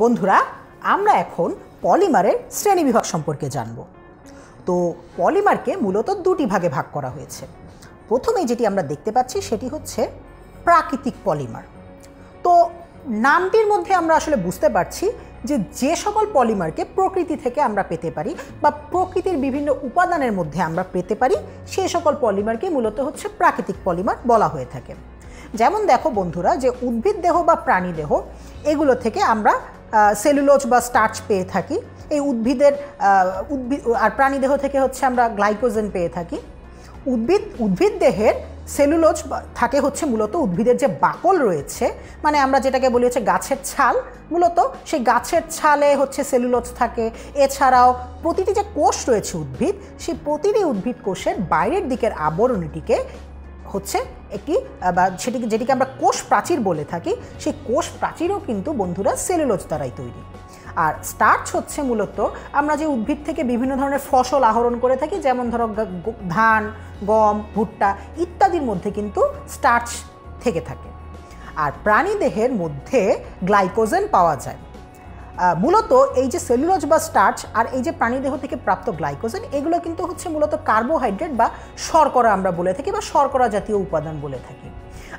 বন্ধুরা, আমরা এখন পলিমারের শ্রেণীবিভাগ সম্পর্কে জানব। তো পলিমারকে মূলত দুটি ভাগে ভাগ করা হয়েছে। প্রথমে যেটি আমরা দেখতে পাচ্ছি সেটি হচ্ছে প্রাকৃতিক পলিমার। তো নামটির মধ্যে আমরা আসলে বুঝতে পারছি যে যে সকল পলিমারকে প্রকৃতি থেকে আমরা পেতে পারি বা প্রকৃতির বিভিন্ন উপাদানের মধ্যে আমরা পেতে পারি সেই সকল পলিমারকে মূলত হচ্ছে প্রাকৃতিক পলিমার বলা হয়ে থাকে। যেমন দেখো বন্ধুরা, যে উদ্ভিদ দেহ বা প্রাণী দেহ, এগুলো থেকে আমরা সেলুলোজ বা স্টার্চ পেয়ে থাকি। এই উদ্ভিদের উদ্ভিদ, আর প্রাণীদেহ থেকে হচ্ছে আমরা গ্লাইকোজেন পেয়ে থাকি। উদ্ভিদ উদ্ভিদ দেহের সেলুলোজ থাকে হচ্ছে মূলত উদ্ভিদের যে বাকল রয়েছে মানে আমরা যেটাকে বলি হচ্ছে গাছের ছাল। মূলত সেই গাছের ছালে হচ্ছে সেলুলোজ থাকে। এছাড়াও প্রতিটি যে কোষ রয়েছে উদ্ভিদ, সেই প্রতিটি উদ্ভিদ কোষের বাইরের দিকের আবরণীটিকে হচ্ছে একটি বা সেটিকে, যেটিকে আমরা কোষ প্রাচীর বলে থাকি, সেই কোষ প্রাচীরও কিন্তু বন্ধুরা সেলুলোজ দ্বারাই তৈরি। আর স্টার্চ হচ্ছে মূলত আমরা যে উদ্ভিদ থেকে বিভিন্ন ধরনের ফসল আহরণ করে থাকি, যেমন ধরো ধান, গম, ভুট্টা ইত্যাদির মধ্যে কিন্তু স্টার্চ থেকে থাকে। আর প্রাণী দেহের মধ্যে গ্লাইকোজেন পাওয়া যায়। মূলত এই যে সেলুলোজ বা স্টার্চ আর এই যে প্রাণীদেহ থেকে প্রাপ্ত গ্লাইকোজেন এগুলো কিন্তু হচ্ছে মূলত কার্বোহাইড্রেট বা শর্করা আমরা বলে থাকি বা শর্করা জাতীয় উপাদান বলে থাকি।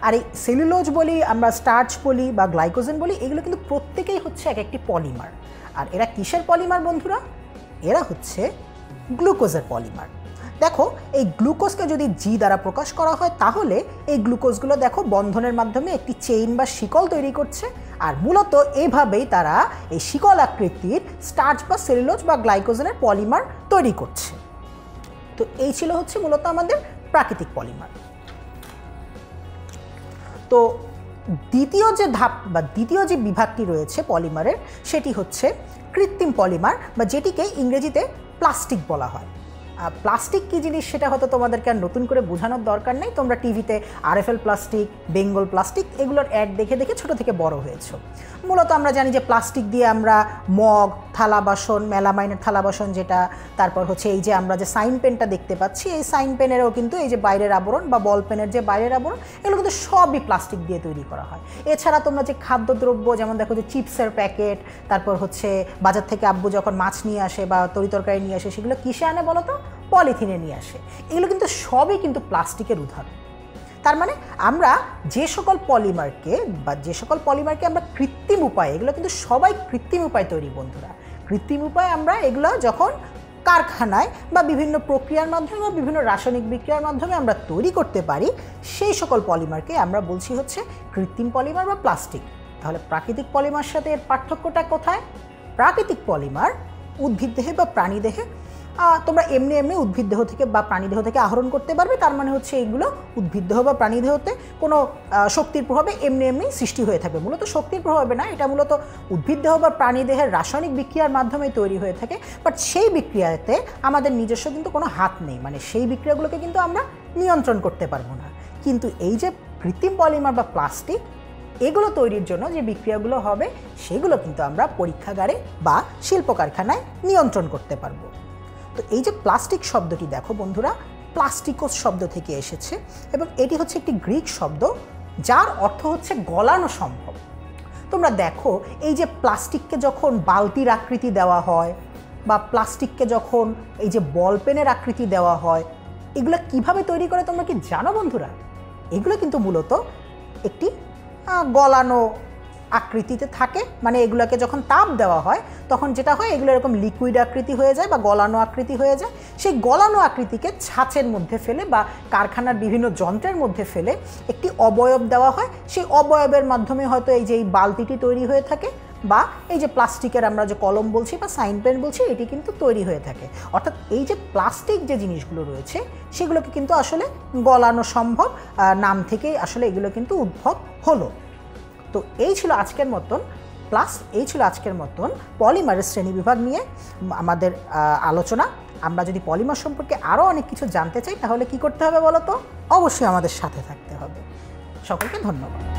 আর এই সেলুলোজ বলি, আমরা স্টার্চ বলি বা গ্লাইকোজেন বলি, এগুলো কিন্তু প্রত্যেকেই হচ্ছে এক একটি পলিমার আর এরা কিসের পলিমার বন্ধুরা? এরা হচ্ছে গ্লুকোজের পলিমার দেখো, এই গ্লুকোজকে যদি জি দ্বারা প্রকাশ করা হয়, তাহলে এই গ্লুকোজগুলো দেখো বন্ধনের মাধ্যমে একটি চেইন বা শিকল তৈরি করছে। আর মূলত এইভাবেই তারা এই শিকল আকৃতির স্টার্চ বা সেলুলোজ বা গ্লাইকোজেনের পলিমার তৈরি করছে। তো এই ছিল হচ্ছে মূলত আমাদের প্রাকৃতিক পলিমার। তো দ্বিতীয় যে ধাপ বা দ্বিতীয় যে বিভাগটি রয়েছে পলিমারের, সেটি হচ্ছে কৃত্রিম পলিমার বা যেটিকে ইংরেজিতে প্লাস্টিক বলা হয়। প্লাস্টিক কী জিনিস সেটা হয়তো তোমাদেরকে আর নতুন করে বোঝানোর দরকার নেই। তোমরা টিভিতে আরএফএল প্লাস্টিক বেঙ্গল প্লাস্টিক এগুলোর অ্যাড দেখে দেখে ছোট থেকে বড় হয়েছো। মূলত আমরা জানি যে প্লাস্টিক দিয়ে আমরা মগ, থালা বাসন, মেলামাইনের থালা বাসন যেটা, তারপর হচ্ছে এই যে আমরা যে সাইন পেনটা দেখতে পাচ্ছি, এই সাইন পেনেরও কিন্তু এই যে বাইরের আবরণ বা বল পেনের যে বাইরের আবরণ, এগুলো কিন্তু সবই প্লাস্টিক দিয়ে তৈরি করা হয়। এছাড়া তোমরা যে খাদ্যদ্রব্য, যেমন দেখো যে চিপসের প্যাকেট, তারপর হচ্ছে বাজার থেকে আব্বু যখন মাছ নিয়ে আসে বা তরিতরকারি নিয়ে আসে, সেগুলো কিসে আনে বলো তো? পলিথিনে নিয়ে আসে। এগুলো কিন্তু সবই কিন্তু প্লাস্টিকের উদাহরণ। তার মানে আমরা যে সকল পলিমারকে বা যে সকল পলিমারকে আমরা কৃত্রিম উপায়ে, এগুলো কিন্তু সবাই কৃত্রিম উপায় তৈরি বন্ধুরা। কৃত্রিম উপায়ে আমরা এগুলো যখন কারখানায় বা বিভিন্ন প্রক্রিয়ার মাধ্যমে বা বিভিন্ন রাসায়নিক বিক্রিয়ার মাধ্যমে আমরা তৈরি করতে পারি, সেই সকল পলিমারকে আমরা বলছি হচ্ছে কৃত্রিম পলিমার বা প্লাস্টিক। তাহলে প্রাকৃতিক পলিমার সাথে এর পার্থক্যটা কোথায়? প্রাকৃতিক পলিমার উদ্ভিদ দেহে বা প্রাণী দেহে তোমরা এমনি এমনি উদ্ভিদ দেহ থেকে বা প্রাণী দেহ থেকে আহরণ করতে পারবে। তার মানে হচ্ছে এইগুলো উদ্ভিদ দেহ বা প্রাণী দেহতে কোনো শক্তির প্রভাবে এমনি এমনি সৃষ্টি হয়ে থাকবে মূলত শক্তির প্রভাবে না, এটা মূলত উদ্ভিদ দেহ বা প্রাণী দেহের রাসায়নিক বিক্রিয়ার মাধ্যমে তৈরি হয়ে থাকে। বাট সেই বিক্রিয়াতে আমাদের নিজস্ব কিন্তু কোনো হাত নেই। মানে সেই বিক্রিয়াগুলোকে কিন্তু আমরা নিয়ন্ত্রণ করতে পারব না। কিন্তু এই যে কৃত্রিম পলিমার বা প্লাস্টিক, এগুলো তৈরির জন্য যে বিক্রিয়াগুলো হবে, সেগুলো কিন্তু আমরা পরীক্ষাগারে বা শিল্প কারখানায় নিয়ন্ত্রণ করতে পারব। তো এই যে প্লাস্টিক শব্দটি দেখো বন্ধুরা, প্লাস্টিকোস শব্দ থেকে এসেছে এবং এটি হচ্ছে একটি গ্রিক শব্দ যার অর্থ হচ্ছে গলানো সম্ভব। তোমরা দেখো, এই যে প্লাস্টিককে যখন বালতির আকৃতি দেওয়া হয় বা প্লাস্টিককে যখন এই যে বল পেনের আকৃতি দেওয়া হয়, এগুলো কীভাবে তৈরি করে তোমরা কি জানো বন্ধুরা? এগুলো কিন্তু মূলত একটি গলানো আকৃতিতে থাকে মানে এগুলোকে যখন তাপ দেওয়া হয়, তখন যেটা হয়, এগুলো এরকম লিকুইড আকৃতি হয়ে যায় বা গলানো আকৃতি হয়ে যায়। সেই গলানো আকৃতিকে ছাঁচের মধ্যে ফেলে বা কারখানার বিভিন্ন যন্ত্রের মধ্যে ফেলে একটি অবয়ব দেওয়া হয়। সেই অবয়বের মাধ্যমে হয়তো এই যে এই বালতিটি তৈরি হয়ে থাকে বা এই যে প্লাস্টিকের আমরা যে কলম বলছি বা সাইন পেন বলছি, এটি কিন্তু তৈরি হয়ে থাকে। অর্থাৎ এই যে প্লাস্টিক যে জিনিসগুলো রয়েছে, সেগুলোকে কিন্তু আসলে গলানো সম্ভব। নাম থেকেই আসলে এগুলো কিন্তু উদ্ভব হলো। তো এই ছিল আজকের মতন প্লাস এই ছিল আজকের মতন পলিমারের শ্রেণি বিভাগ নিয়ে আমাদের আলোচনা। আমরা যদি পলিমার সম্পর্কে আরও অনেক কিছু জানতে চাই, তাহলে কি করতে হবে বলো তো অবশ্যই আমাদের সাথে থাকতে হবে। সকলকে ধন্যবাদ।